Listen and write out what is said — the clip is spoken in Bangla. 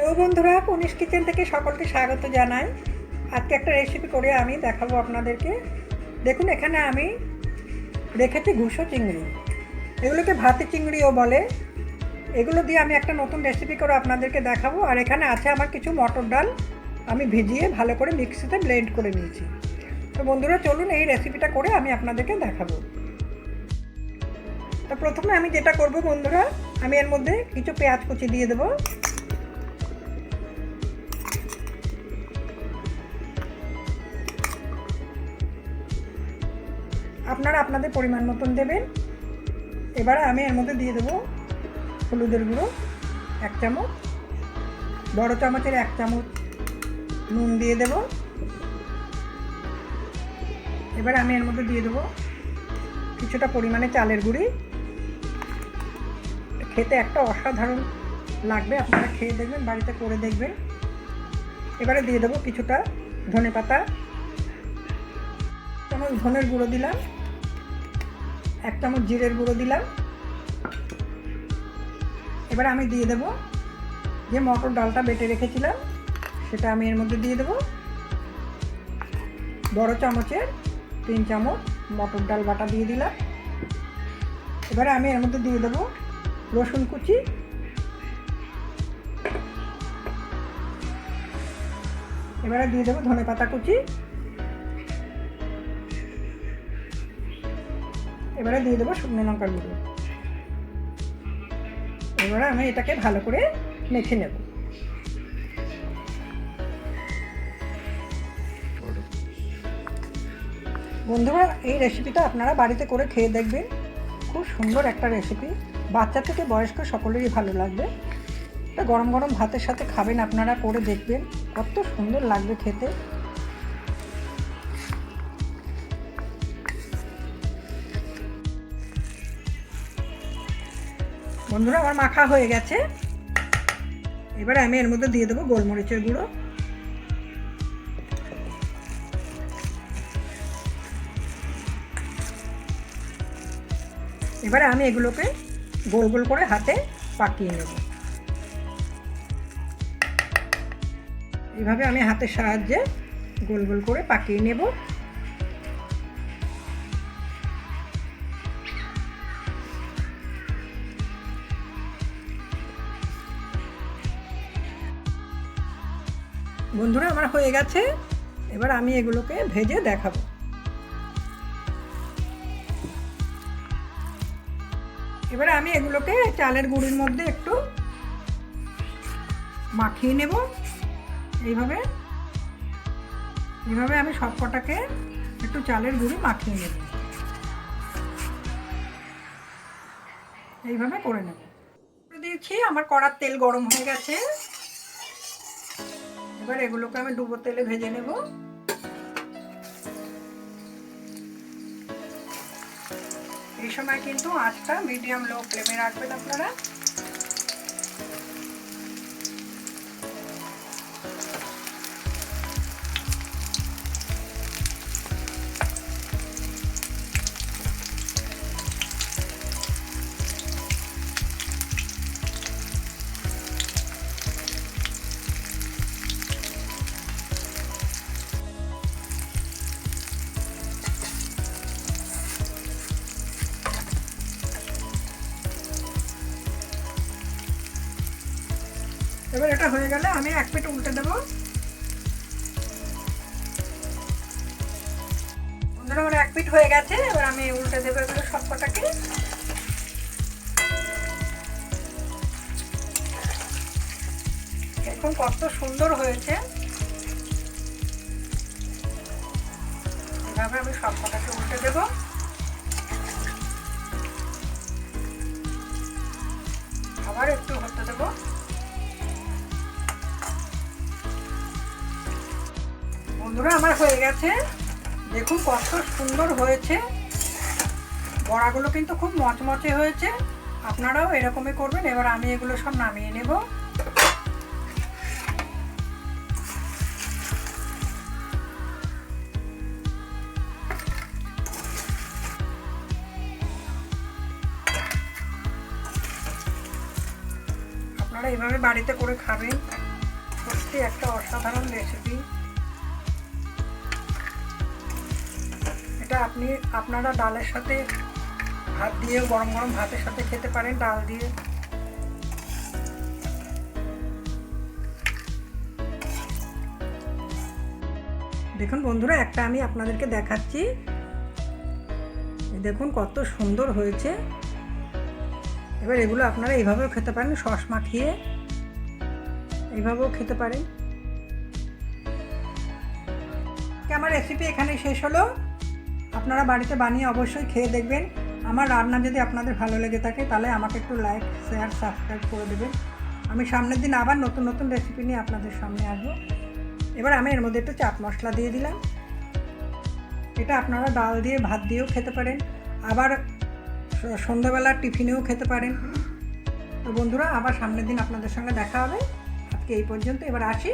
হ্যালো বন্ধুরা কনিশ কিচেন থেকে সকলকে স্বাগত জানাই। আজকে একটা রেসিপি করে আমি দেখাবো আপনাদেরকে। দেখুন, এখানে আমি রেখেছি ঘুষো চিংড়ি। এগুলোকে ভাতি চিংড়িও বলে। এগুলো দিয়ে আমি একটা নতুন রেসিপি করে আপনাদেরকে দেখাবো। আর এখানে আছে আমার কিছু মটর ডাল। আমি ভিজিয়ে ভালো করে মিক্সিতে ব্লেন্ড করে নিয়েছি। তো বন্ধুরা, চলুন এই রেসিপিটা করে আমি আপনাদেরকে দেখাবো। তো প্রথমে আমি যেটা করব বন্ধুরা, আমি এর মধ্যে কিছু পেঁয়াজ কুচি দিয়ে দেবো। আপনারা আপনাদের পরিমাণ মতন দেবেন। এবারে আমি এর মধ্যে দিয়ে দেবো হলুদের গুঁড়ো, এক চামচ। বড় চামচের এক চামচ নুন দিয়ে দেবো। এবারে আমি এর মধ্যে দিয়ে দেবো কিছুটা পরিমাণে চালের গুঁড়ি। খেতে একটা অসাধারণ লাগবে, আপনারা খেয়ে দেখবেন, বাড়িতে করে দেখবেন। এবারে দিয়ে দেবো কিছুটা ধনে পাতা ধনের গুঁড়ো দিলাম। এক চামচ জিরের গুঁড়ো দিলাম। এবার আমি দিয়ে দেবো যে মটর ডালটা বেটে রেখেছিলাম, সেটা আমি এর মধ্যে দিয়ে দেবো। বড় চামচের তিন চামচ মটর ডাল বাটা দিয়ে দিলাম। এবারে আমি এর মধ্যে দিয়ে দেবো রসুন কুচি। এবারে দিয়ে দেবো ধনে পাতা কুচি। এবারে দিয়ে দেবো শুকনো লঙ্কার গুঁড়ো। এবারে আমি এটাকে ভালো করে মেখে নেব। বন্ধুরা, এই রেসিপিটা আপনারা বাড়িতে করে খেয়ে দেখবেন। খুব সুন্দর একটা রেসিপি বাচ্চা থেকে বয়স্ক সকলেরই ভালো লাগবে। এটা গরম গরম ভাতের সাথে খাবেন আপনারা, করে দেখবেন। কত সুন্দর লাগবে খেতে। বন্ধুরা, আমার মাখা হয়ে গেছে। এবারে আমি এর মধ্যে দিয়ে দেবো গোলমরিচের গুঁড়ো। এবারে আমি এগুলোকে গোল গোল করে হাতে পাকিয়ে নেব। এইভাবে আমি হাতের সাহায্যে গোল গোল করে পাকিয়ে নেব। বন্ধুরা, আমার হয়ে গেছে। এবার আমি এগুলোকে ভেজে দেখাবো। এবারে আমি এগুলোকে চালের গুঁড়ির মধ্যে একটু মাখিয়ে নেব। এইভাবে এইভাবে আমি সব কটাকে একটু চালের গুঁড়ি মাখিয়ে নেব। এইভাবে করে নেব। দিয়েছি, আমার কড়ার তেল গরম হয়ে গেছে। এবার এগুলোকে আমি ডুবো তেলে ভেজে নেব। এই সময় কিন্তু আঁচটা মিডিয়াম লো ফ্লেমে রাখবেন আপনারা। এবার এটা হয়ে গেলে আমি এক পিঠ উল্টে দেবো। বন্ধুরা, আমার এক পিঠ হয়ে গেছে। এবার আমি উল্টে দেবো এগুলো সব কটাকে দেখুন কত সুন্দর হয়েছে। এভাবে আমি সব কটাকে উল্টে দেবো। আবার একটু হতে দেবো। বন্ধুরা, আমার হয়ে গেছে। দেখুন কত সুন্দর হয়েছে। বড়াগুলো কিন্তু খুব মচমচে হয়েছে। আপনারাও এরকমই করবেন। এবার আমি এগুলো সব নামিয়ে নেব। আপনারা এভাবে বাড়িতে করে খাবেন। সত্যি একটা অসাধারণ রেসিপি এটা আপনি, আপনারা ডালের সাথে ভাত দিয়ে গরম গরম ভাতের সাথে খেতে পারেন, ডাল দিয়ে। দেখুন বন্ধুরা, একটা আমি আপনাদেরকে দেখাচ্ছি। দেখুন কত সুন্দর হয়েছে। এবার এগুলো আপনারা এইভাবেও খেতে পারেন, সস মাখিয়ে এইভাবেও খেতে পারেন। আমার রেসিপি এখানে শেষ হলো। আপনারা বাড়িতে বানিয়ে অবশ্যই খেয়ে দেখবেন। আমার রান্না যদি আপনাদের ভালো লেগে থাকে, তাহলে আমাকে একটু লাইক শেয়ার সাবস্ক্রাইব করে দেবেন। আমি সামনের দিন আবার নতুন নতুন রেসিপি নিয়ে আপনাদের সামনে আসব। এবার আমি এর মধ্যে একটু চাট মশলা দিয়ে দিলাম। এটা আপনারা ডাল দিয়ে, ভাত দিয়েও খেতে পারেন। আবার স- সন্ধ্যাবেলার টিফিনেও খেতে পারেন। তো বন্ধুরা, আবার সামনের দিন আপনাদের সঙ্গে দেখা হবে। আজকে এই পর্যন্ত, এবার আসি।